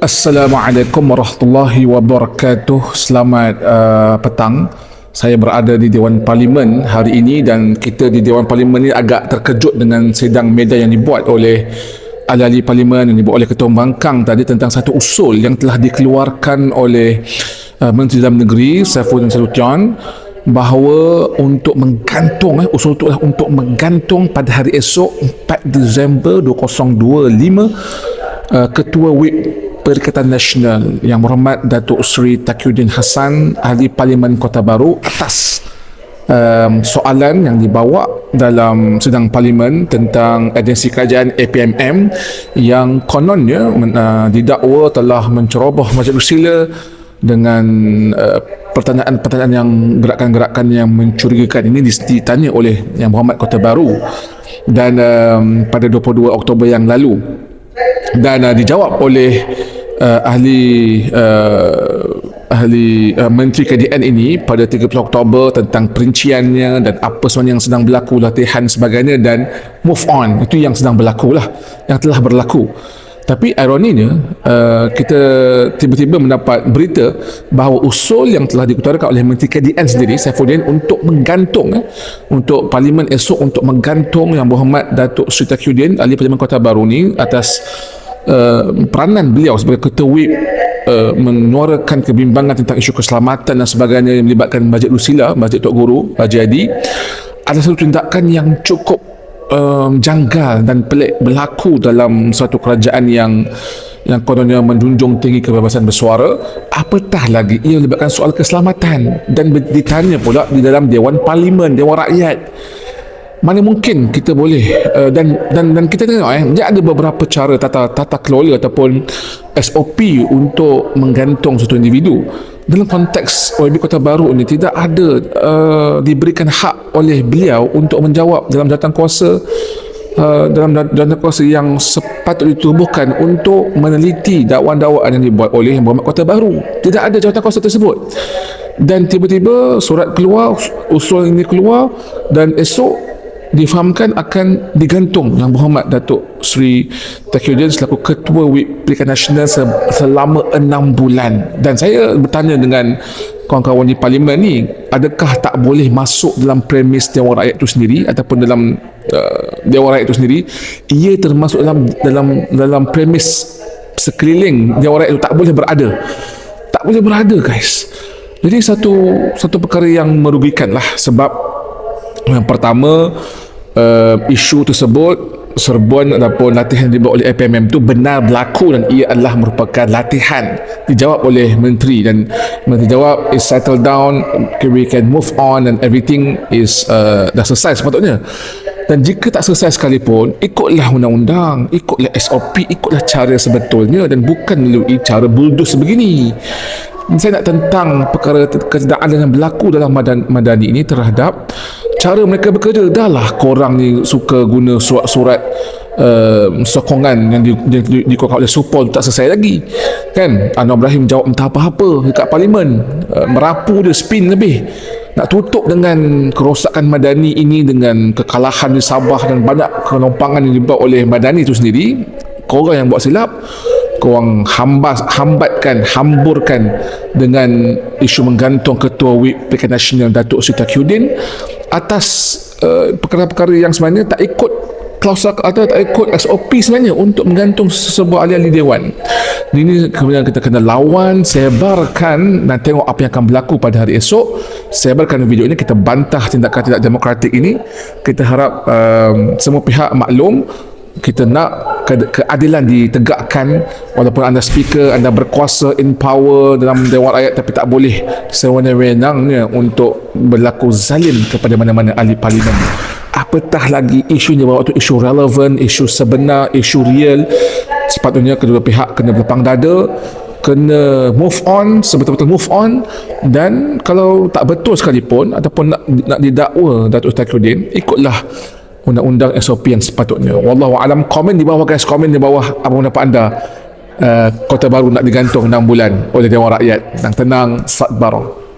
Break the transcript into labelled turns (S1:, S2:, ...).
S1: Assalamualaikum warahmatullahi wabarakatuh. Selamat uh, petang. Saya berada di Dewan Parlimen hari ini dan kita di Dewan Parlimen ini agak terkejut dengan sidang media yang dibuat oleh ahli-ahli parlimen yang dibuat oleh Ketua Bangkang tadi tentang satu usul yang telah dikeluarkan oleh uh, Menteri Dalam Negeri Saifuddin Salution bahawa untuk menggantung eh, usul itu adalah untuk menggantung pada hari esok 4 Disember 2025 uh, Ketua WIP Perikatan Nasional Yang Berhormat Datuk Seri Takyuddin Hassan Ahli Parlimen Kota Baru atas um, soalan yang dibawa dalam sidang parlimen tentang agensi kerajaan APMM yang kononnya uh, didakwa telah menceroboh majlis sila dengan uh, pertanyaan-pertanyaan yang gerakan-gerakan yang mencurigakan. Ini ditanya oleh Yang Berhormat Kota Baru. Dan um, pada 22 Oktober yang lalu. Dan uh, dijawab oleh uh, ahli uh, ahli uh, Menteri KDN ini pada 30 Oktober tentang perinciannya dan apa sebenarnya yang sedang berlaku latihan sebagainya dan move on. Itu yang sedang berlaku lah yang telah berlaku. Tapi ironinya uh, kita tiba-tiba mendapat berita bahawa usul yang telah dikeluarkan oleh Menteri KDN sendiri Saifuddin untuk menggantung eh, untuk parlimen esok untuk menggantung yang berhormat Datuk Sri Takyuddin ahli Parlimen Kota Baru ni atas uh, peranan beliau sebagai ketua whip uh, menyuarakan kebimbangan tentang isu keselamatan dan sebagainya yang melibatkan Masjid Lusila, Masjid Tok Guru, Haji Adi ada satu tindakan yang cukup um, janggal dan pelik berlaku dalam suatu kerajaan yang yang kononnya menjunjung tinggi kebebasan bersuara. Apatah lagi ia melibatkan soal keselamatan dan ditanya pula di dalam Dewan Parlimen Dewan Rakyat mana mungkin kita boleh uh, dan dan dan kita tengok eh dia ada beberapa cara tata tata kelola ataupun SOP untuk menggantung satu individu. Dalam konteks OIB Kota Baru ini tidak ada uh, diberikan hak oleh beliau untuk menjawab dalam jawatan kuasa uh, dalam jawatan kuasa yang sepatutnya ditubuhkan untuk meneliti dakwaan-dakwaan yang dibuat oleh Muhammad Kota Baru. Tidak ada jawatan kuasa tersebut. Dan tiba-tiba surat keluar usul ini keluar dan esok difahamkan akan digantung yang berhormat Datuk Sri Takyuddin selaku Ketua WIP Perikatan Nasional selama enam bulan. Dan saya bertanya dengan kawan-kawan di parlimen ni adakah tak boleh masuk dalam premis Dewan Rakyat itu sendiri ataupun dalam uh, Dewan Rakyat itu sendiri ia termasuk dalam dalam dalam premis sekeliling Dewan Rakyat itu tak boleh berada? Tak boleh berada guys. Jadi satu satu perkara yang merugikan lah sebab yang pertama uh, isu tersebut serbuan ataupun latihan yang dibuat oleh APMM itu benar berlaku dan ia adalah merupakan latihan dijawab oleh menteri. Dan menteri jawab is settled down we can move on and everything is uh, dah selesai sepatutnya. Dan jika tak selesai sekalipun ikutlah undang-undang ikutlah SOP ikutlah cara sebetulnya dan bukan melalui cara buldus sebegini. Saya nak tentang perkara ketidakadilan yang berlaku dalam madan, madani ini terhadap cara mereka bekerja dah lah korang ni suka guna surat-surat uh, sokongan yang dikeluarkan di, di, di, oleh Supol tak selesai lagi. Kan? Anwar Ibrahim jawab entah apa-apa dekat parlimen. Uh, merapu dia spin lebih. Nak tutup dengan kerosakan Madani ini dengan kekalahan di Sabah dan banyak kenompangan yang dibuat oleh Madani itu sendiri korang yang buat silap. Korang hambas, hambatkan, hamburkan dengan isu menggantung ketua WIP Perikatan Nasional Datuk Sri Takyuddin atas uh, perkara-perkara yang sebenarnya tak ikut klausul atau tak ikut SOP sebenarnya untuk menggantung sebuah ahli-ahli dewan. Ini kemudian kita kena lawan, sebarkan dan tengok apa yang akan berlaku pada hari esok. Sebarkan video ini, kita bantah tindakan tidak demokratik ini. Kita harap um, semua pihak maklum kita nak ke- keadilan ditegakkan walaupun anda speaker anda berkuasa in power dalam Dewan Rakyat tapi tak boleh sewenang-wenangnya untuk berlaku zalim kepada mana-mana ahli parlimen. Apatah lagi isunya bahawa itu isu relevan isu sebenar isu real sepatutnya kedua pihak kena berlepang dada kena move on sebetul-betul move on dan kalau tak betul sekalipun ataupun nak, nak didakwa Datuk Takyuddin ikutlah undang-undang SOP yang sepatutnya. Wallahu alam komen di bawah guys, komen di bawah apa pendapat anda. Uh, kota baru nak digantung 6 bulan oleh Dewan Rakyat. Tenang, tenang, Satbarah.